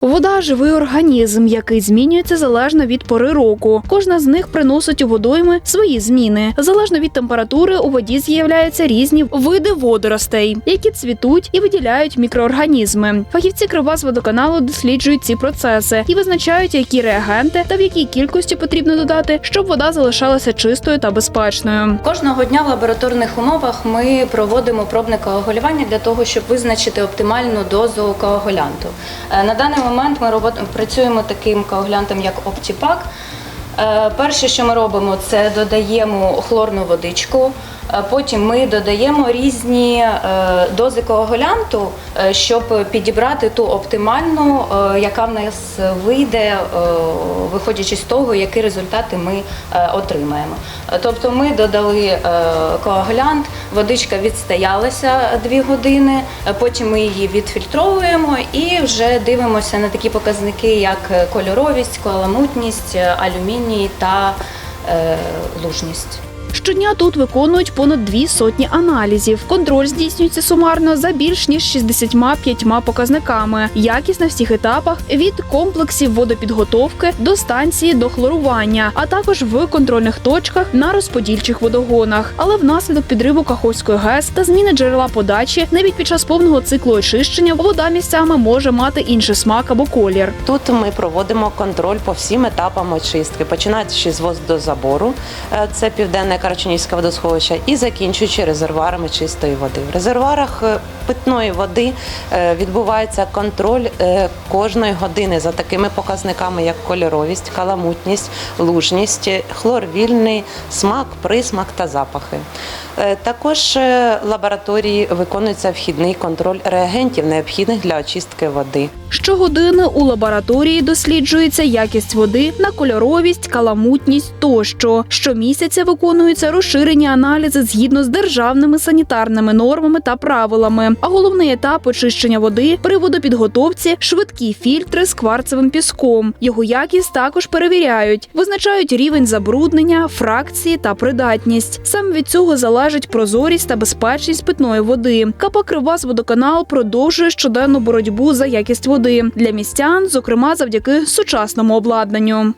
Вода живий організм, який змінюється залежно від пори року. Кожна з них приносить у водойми свої зміни. Залежно від температури у воді з'являються різні види водоростей, які цвітуть і виділяють мікроорганізми. Фахівці Кривбас-водоканалу досліджують ці процеси і визначають, які реагенти та в якій кількості потрібно додати, щоб вода залишалася чистою та безпечною. Кожного дня в лабораторних умовах ми проводимо пробне коагулювання для того, щоб визначити оптимальну дозу коагулянту. Е, На даний момент ми робот- працюємо таким коаглянтом, як Оптіпак. Е, Перше, що ми робимо, це додаємо хлорну водичку. Е, Потім ми додаємо різні е, дози коагулянту, е, щоб підібрати ту оптимальну, яка в нас вийде, виходячи з того, які результати ми отримаємо. Тобто ми додали коагулянт, водичка відстоялася дві години, потім ми її відфільтровуємо і вже дивимося на такі показники, як кольоровість, каламутність, е, алюміній та лужність. Щодня тут виконують понад дві сотні аналізів. Контроль здійснюється сумарно за більш ніж 65 показниками. Якість на всіх етапах від комплексів водопідготовки до станції до хлорування, а також в контрольних точках на розподільчих водогонах. Але внаслідок підриву Каховської ГЕС та зміни джерела подачі, навіть під час повного циклу очищення, вода місцями може мати інший смак або колір. Тут ми проводимо контроль по всім етапам очистки, починаючи з водозабору, е, це південне Карачунівське водосховище, і закінчуючи резервуарами чистої води. В резервуарах е, питної води е, відбувається контроль е, кожної години за такими показниками, як кольоровість, каламутність, лужність, е, хлорвільний смак, присмак та запахи. Також лабораторії виконується вхідний контроль реагентів, необхідних для очистки води. Щогодини у лабораторії досліджується якість води на кольоровість, каламутність тощо. Щомісяця виконуються розширені аналізи згідно з державними санітарними нормами та правилами. А головний етап очищення води при водопідготовці швидкі фільтри з кварцевим піском. Його якість також перевіряють, визначають рівень забруднення, фракції та придатність. Саме від цього залежить прозорість та безпечність питної води. КП «Кривбас-водоканал» продовжує щоденну боротьбу за якість води для містян, зокрема завдяки сучасному обладнанню.